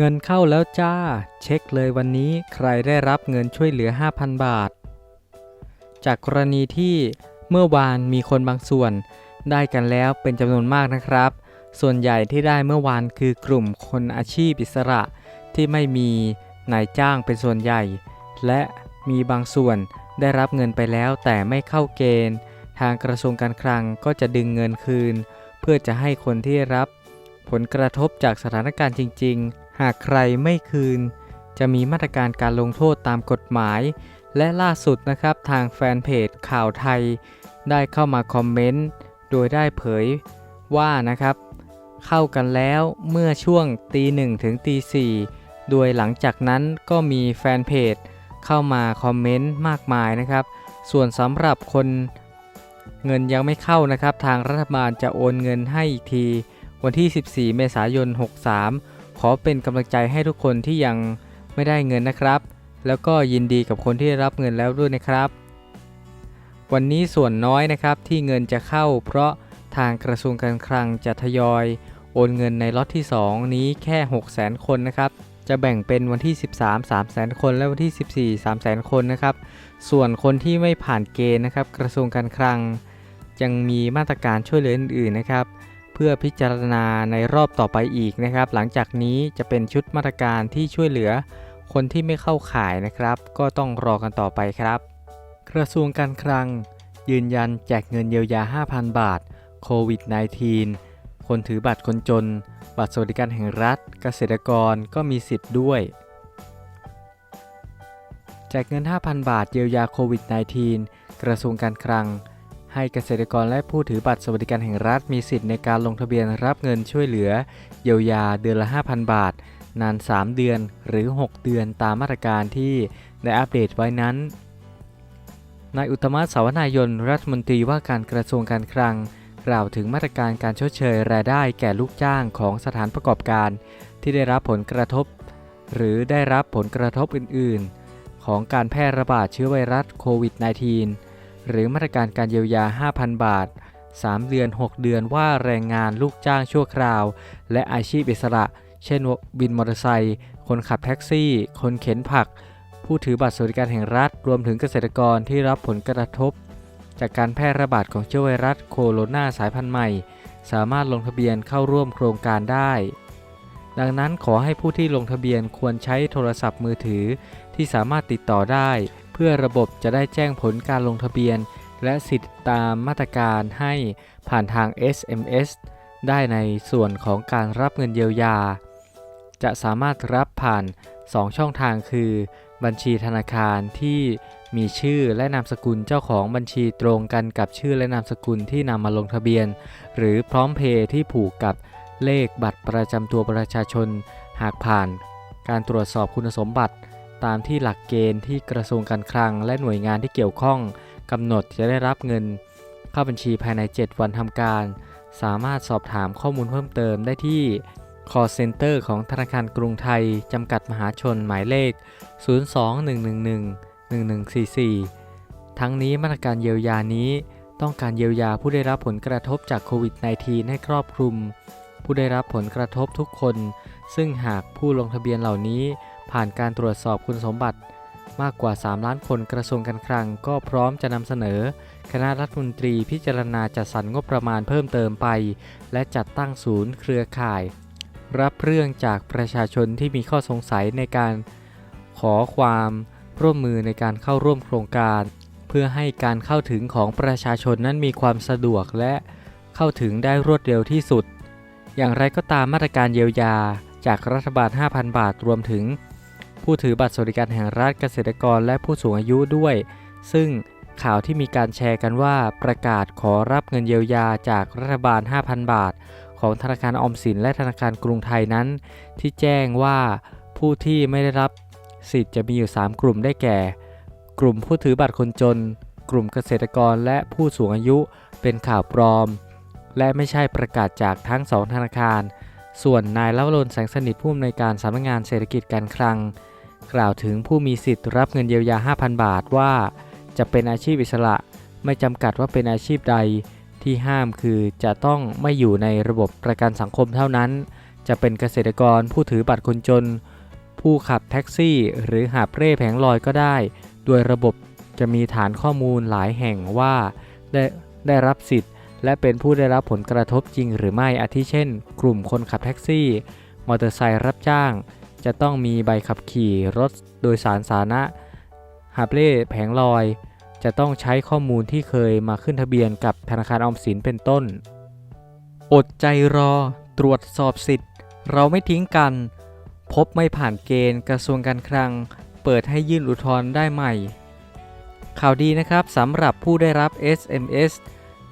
เงินเข้าแล้วจ้า เช็คเลยวันนี้ใครได้รับเงินช่วยเหลือ 5,000 บาท จากกรณีที่เมื่อวานมีคนบางส่วน ได้กันแล้วเป็นจำนวนมากนะครับ ส่วนใหญ่ที่ได้เมื่อวานคือกลุ่มคนอาชีพอิสระที่ไม่มีนายจ้างเป็นส่วนใหญ่ และมีบางส่วนได้รับเงินไปแล้วแต่ไม่เข้าเกณฑ์ ทางกระทรวงการคลังก็จะดึงเงินคืน เพื่อจะให้คนที่รับ ผลกระทบจากสถานการณ์จริง หากใครไม่คืน จะมีมาตรการการลงโทษตามกฎหมาย และล่าสุดนะครับทางแฟนเพจข่าวไทย ได้เข้ามาคอมเมนต์ โดยได้เผยว่านะครับ เข้ากันแล้วเมื่อช่วงตีหนึ่งถึงตีสี่โดยหลังจากนั้นก็มีแฟนเพจเข้ามาคอมเมนต์มากมายนะครับ ส่วนสำหรับคนเงินยังไม่เข้านะครับ ทางรัฐบาลจะโอนเงินให้อีกที วันที่ 14 เมษายน 63 ขอเป็นกำลังใจให้ทุกคนที่ยังไม่ได้เงินนะครับ แล้วก็ยินดีกับคนที่ได้รับเงินแล้วด้วยนะครับ วันนี้ส่วนน้อยนะครับที่เงินจะเข้า เพราะทางกระทรวงการคลังจะทยอยโอนเงินในล็อตที่ 2 นี้แค่ 600,000คนนะครับ จะแบ่งเป็นวันที่ 13 300,000คน และวันที่ 14 300,000 คนนะครับ ส่วนคนที่ไม่ผ่านเกณฑ์นะครับ กระทรวงการคลังยังมีมาตรการช่วยเหลืออื่นๆนะครับ พื่อพิจารณาในรอบต่อไปอีกนะครับ หลังจากนี้จะเป็นชุดมาตรการที่ช่วยเหลือคนที่ไม่เข้าข่ายนะครับ ก็ต้องรอกันต่อไปครับ กระทรวงการคลัง ยืนยันแจกเงินเยียวยา 5,000 บาทโควิด -19 คนถือบัตรคนจน บัตรสวัสดิการแห่งรัฐ เกษตรกรก็มีสิทธิ์ด้วย แจกเงิน 5,000 บาทเยียวยาโควิด -19 กระทรวงการคลัง ให้เกษตรกรและผู้ถือบัตรสวัสดิการแห่งรัฐมีสิทธิ์ในการลงทะเบียนรับเงินช่วยเหลือ เยียวยาเดือนละ 5,000 บาท นาน 3 เดือนหรือ 6 เดือนตามมาตรการที่ได้อัปเดตไว้นั้น นายอุตมะสาวนายนรัฐมนตรีว่าการกระทรวงการคลัง กล่าวถึงมาตรการการชดเชยรายได้แก่ลูกจ้างของสถานประกอบการ ที่ได้รับผลกระทบ หรือได้รับผลกระทบอื่น ๆ ของการแพร่ระบาดเชื้อไวรัสโควิด -19 หรือมาตรการการเยียวยา 5,000 บาท 3 เดือน 6 เดือนว่าแรงงานลูกจ้างชั่วคราว และอาชีพอิสระ เช่นบินมอเตอร์ไซค์คนขับแท็กซี่ คนเข็นผัก ผู้ถือบัตรสวัสดิการแห่งรัฐ รวมถึงเกษตรกรที่รับผลกระทบ จากการแพร่ระบาดของเชื้อไวรัสโคโรนาสายพันธุ์ใหม่ สามารถลงทะเบียนเข้าร่วมโครงการได้ดังนั้นขอให้ผู้ที่ลงทะเบียนควรใช้โทรศัพท์มือถือที่สามารถติดต่อได้ พื่อระบบจะได้แจ้งผลการลงทะเบียน และสิทธิตามมาตรการให้ผ่านทาง SMS ได้ในส่วนของการรับเงินเยียวยา จะสามารถรับผ่าน 2 ช่องทางคือ บัญชีธนาคารที่มีชื่อและนามสกุลเจ้าของบัญชีตรงกันกับชื่อและนามสกุลที่นำมาลงทะเบียน หรือพร้อมเพย์ที่ผูกกับเลขบัตรประจำตัวประชาชน หากผ่าน การตรวจสอบคุณสมบัติ ตามที่หลักเกณฑ์ที่กระทรวงการคลัง และหน่วยงานที่เกี่ยวข้องกำหนดจะได้รับเงิน เข้าบัญชีภายใน 7 วันทำการ สามารถสอบถามข้อมูลเพิ่มเติมได้ที่ call center ของธนาคารกรุงไทย จำกัดมหาชนหมายเลข 021111144 ทั้งนี้มาตรการเยียวยานี้ต้องการเยียวยาผู้ได้รับผลกระทบจากโควิด -19 ให้ครอบคลุม ผู้ได้รับผลกระทบทุกคน ซึ่งหากผู้ลงทะเบียนเหล่านี้ ผ่านการตรวจสอบคุณสมบัติ มากกว่า 3 ล้านคนกระทรวงการคลัง ก็พร้อมจะนำเสนอ คณะรัฐมนตรีพิจารณาจัดสรรงบประมาณเพิ่มเติมไป และจัดตั้งศูนย์เครือข่าย รับเรื่องจากประชาชนที่มีข้อสงสัยในการขอความร่วมมือในการเข้าร่วมโครงการ เพื่อให้การเข้าถึงของประชาชนนั้นมีความสะดวกและเข้าถึงได้รวดเร็วที่สุด อย่างไรก็ตามมาตรการเยียวยาจากรัฐบาล 5,000 บาทรวมถึง ผู้ถือบัตรสวัสดิการแห่งรัฐเกษตรกรและผู้สูงอายุด้วย ซึ่งข่าวที่มีการแชร์กันว่าประกาศขอรับเงินเยียวยาจากรัฐบาล 5,000 บาท ของธนาคารออมสินและธนาคารกรุงไทยนั้น ที่แจ้งว่าผู้ที่ไม่ได้รับสิทธิ์จะมีอยู่ 3 กลุ่มได้แก่ กลุ่มผู้ถือบัตรคนจน กลุ่มเกษตรกรและผู้สูงอายุเป็นข่าวปลอม และไม่ใช่ประกาศจากทั้งสองธนาคาร ส่วนนายลวรนแสงสนิทผู้อำนวยการสำนักงานเศรษฐกิจการคลัง กล่าวถึงผู้มีสิทธิ์รับเงินเยียวยา 5,000 บาทว่า จะเป็นอาชีพอิสระไม่จำกัดว่าเป็นอาชีพใด ที่ห้ามคือจะต้องไม่อยู่ในระบบประกันสังคมเท่านั้น จะเป็นเกษตรกรผู้ถือบัตรคนจน ผู้ขับแท็กซี่ หรือหาบเร่แผงลอยก็ได้ โดยระบบจะมีฐานข้อมูลหลายแห่งว่า ได้ได้รับสิทธิ์ และเป็นผู้ได้รับผลกระทบจริงหรือไม่อาทิเช่น กลุ่มคนขับแท็กซี่ มอเตอร์ไซค์รับจ้าง จะต้องมีใบขับขี่รถโดยสารสาธารณะหาบเร่แผงลอย จะต้องใช้ข้อมูลที่เคยมาขึ้นทะเบียนกับธนาคารออมสินเป็นต้น อดใจรอ ตรวจสอบสิทธิ์ เราไม่ทิ้งกัน พบไม่ผ่านเกณฑ์กระทรวงการคลัง เปิดให้ยื่นอุทธรณ์ได้ใหม่ ข่าวดีนะครับสำหรับผู้ได้รับ SMS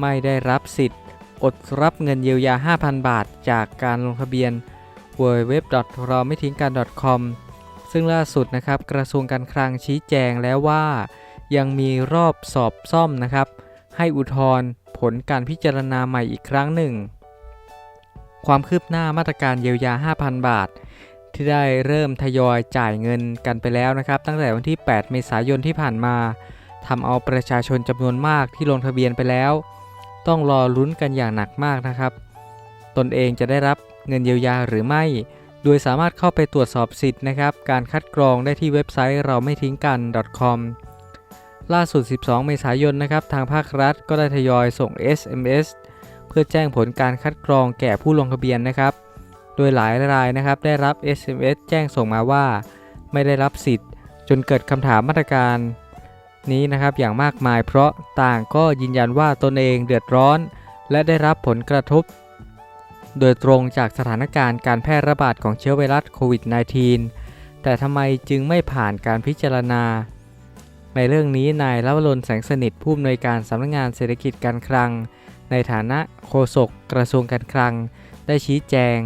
ไม่ได้รับสิทธิ์ อดรับเงินเยียวยา 5,000 บาท จากการลงทะเบียน w w w เราไม่ทิ้งกัน .com ซึ่งล่าสุดนะครับกระทรวงการคลังชี้แจงแล้วว่า ยังมีรอบสอบซ่อมนะครับ ให้อุทธรณ์ผลการพิจารณาใหม่อีกครั้งหนึ่ง ความคืบหน้ามาตรการเยียวยา 5,000 บาท ที่ได้เริ่มทยอยจ่ายเงินกันไปแล้วนะครับ ตั้งแต่วันที่ 8 เมษายนที่ผ่านมาทำเอาประชาชนจำนวนมากที่ลงทะเบียนไปแล้ว ต้องรอลุ้นกันอย่างหนักมากนะครับ ตนเองจะได้รับ เงินเยียวยาหรือไม่ โดยสามารถเข้าไปตรวจสอบสิทธิ์นะครับ การคัดกรองได้ที่เว็บไซต์เราไม่ทิ้งกัน .com ล่าสุด 12 เมษายนนะครับ ทางภาครัฐก็ได้ทยอยส่ง SMS เพื่อแจ้งผลการคัดกรองแก่ผู้ลงทะเบียนนะครับ โดยหลายรายนะครับได้รับ SMS แจ้งส่งมาว่า ไม่ได้รับสิทธิ์ จนเกิดคำถามมาตรการ นี้นะครับอย่างมากมายเพราะต่างก็ยืนยันว่าตนเองเดือดร้อน และได้รับผลกระทบ โดยตรงจากสถานการณ์การแพร่ระบาดของเชื้อไวรัสโควิด -19 แต่ทำไมจึงไม่ผ่านการพิจารณา ในเรื่องนี้นายลวรนแสงสนิทผู้อำนวยการสำนักงงานเศรษฐกิจการคลัง ในฐานะโฆษกกระทรวงการคลัง ได้ชี้แจง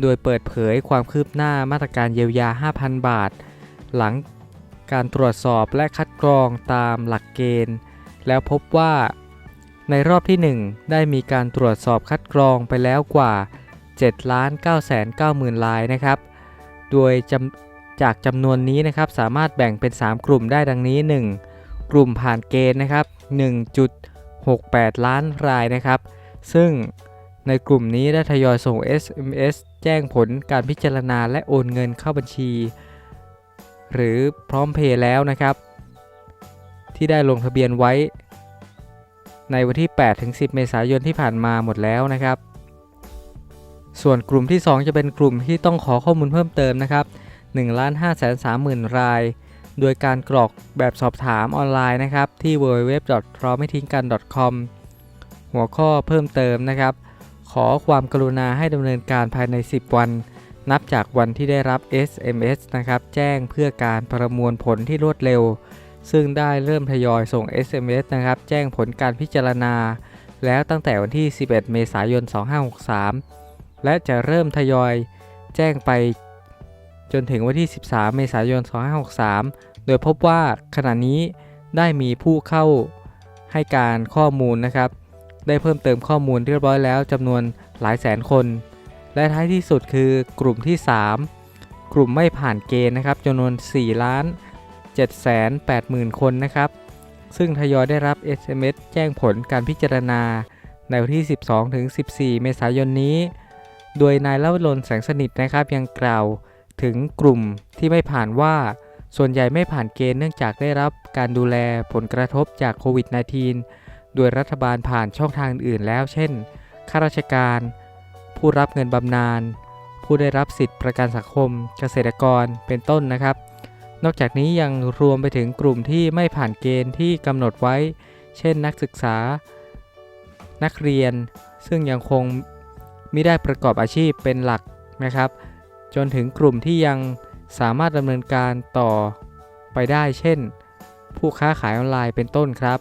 โดยเปิดเผยความคืบหน้ามาตรการเยียวยา 5,000 บาท หลังการตรวจสอบและคัดกรองตามหลักเกณฑ์ แล้วพบว่า ในรอบที่ 1 ได้มีการตรวจสอบคัดกรองไปแล้วกว่า7 9 9 0 0 0 0 ลายนะครับ โดยจจากจำนวนนี้นะครับสามารถแบ่งเป็น 3 กลุ่มได้ดังนี้ 1. กลุ่มผ่านเกณฑ์นะครับ 1.68 ล้านรายนะครับ ซึ่งในกลุ่มนี้ได้ทยอยส่ง SMS แจ้งผลการพิจารณาและโอนเงินเข้าบัญชี หรือพร้อมเพย์แล้วนะครับ ที่ได้ลงทะเบียนไว้ ในวันที่ 8-10 เมษายนที่ผ่านมาหมดแล้วนะครับ ส่วนกลุ่มที่ 2 จะเป็นกลุ่มที่ต้องขอข้อมูลเพิ่มเติมนะครับ1 5 3 0 0 0 0 ราย โดยการกรอกแบบสอบถามออนไลน์นะครับ ที่ www. เราไม่ทิ้งกัน .com หัวข้อเพิ่มเติมนะครับ ขอความกรุณาให้ดำเนินการภายใน 10 วัน นับจากวันที่ได้รับ SMS นะครับ แจ้งเพื่อการประมวลผลที่รวดเร็ว ซึ่งได้เริ่มทยอยส่ง SMS นะครับ แจ้งผลการพิจารณา แล้วตั้งแต่วันที่ 11 เมษายน 2563 และจะเริ่มทยอยแจ้งไปจนถึงวันที่ 13 เมษายน 2563 โดยพบว่าขณะนี้ได้มีผู้เข้าให้การข้อมูลนะครับ ได้เพิ่มเติมข้อมูลเรียบร้อยแล้วจำนวนหลายแสนคน และท้ายที่สุดคือกลุ่มที่ 3 กลุ่มไม่ผ่านเกณฑ์นะครับจำนวน 4 ล้าน 780,000 คนนะครับ ซึ่งทยอยได้รับ SMS แจ้งผลการพิจารณาในวันที่ 12-14 เมษายนนี้ โดยนายเล่าลนแสงสนิทนะครับยังกล่าวถึงกลุ่มที่ไม่ผ่านว่า ส่วนใหญ่ไม่ผ่านเกณฑ์เนื่องจากได้รับการดูแลผลกระทบจากโควิด -19 โดยรัฐบาลผ่านช่องทางอื่นแล้ว เช่น ข้าราชการ ผู้รับเงินบำนาญ ผู้ได้รับสิทธิประกันสังคม เกษตรกร เป็นต้นนะครับ นอกจากนี้ยังรวมไปถึงกลุ่มที่ไม่ผ่านเกณฑ์ที่กำหนดไว้ เช่นนักศึกษา นักเรียน ซึ่งยังคงไม่ได้ประกอบอาชีพเป็นหลักนะครับ จนถึงกลุ่มที่ยังสามารถดำเนินการต่อไปได้ เช่น ผู้ค้าขายออนไลน์เป็นต้นครับ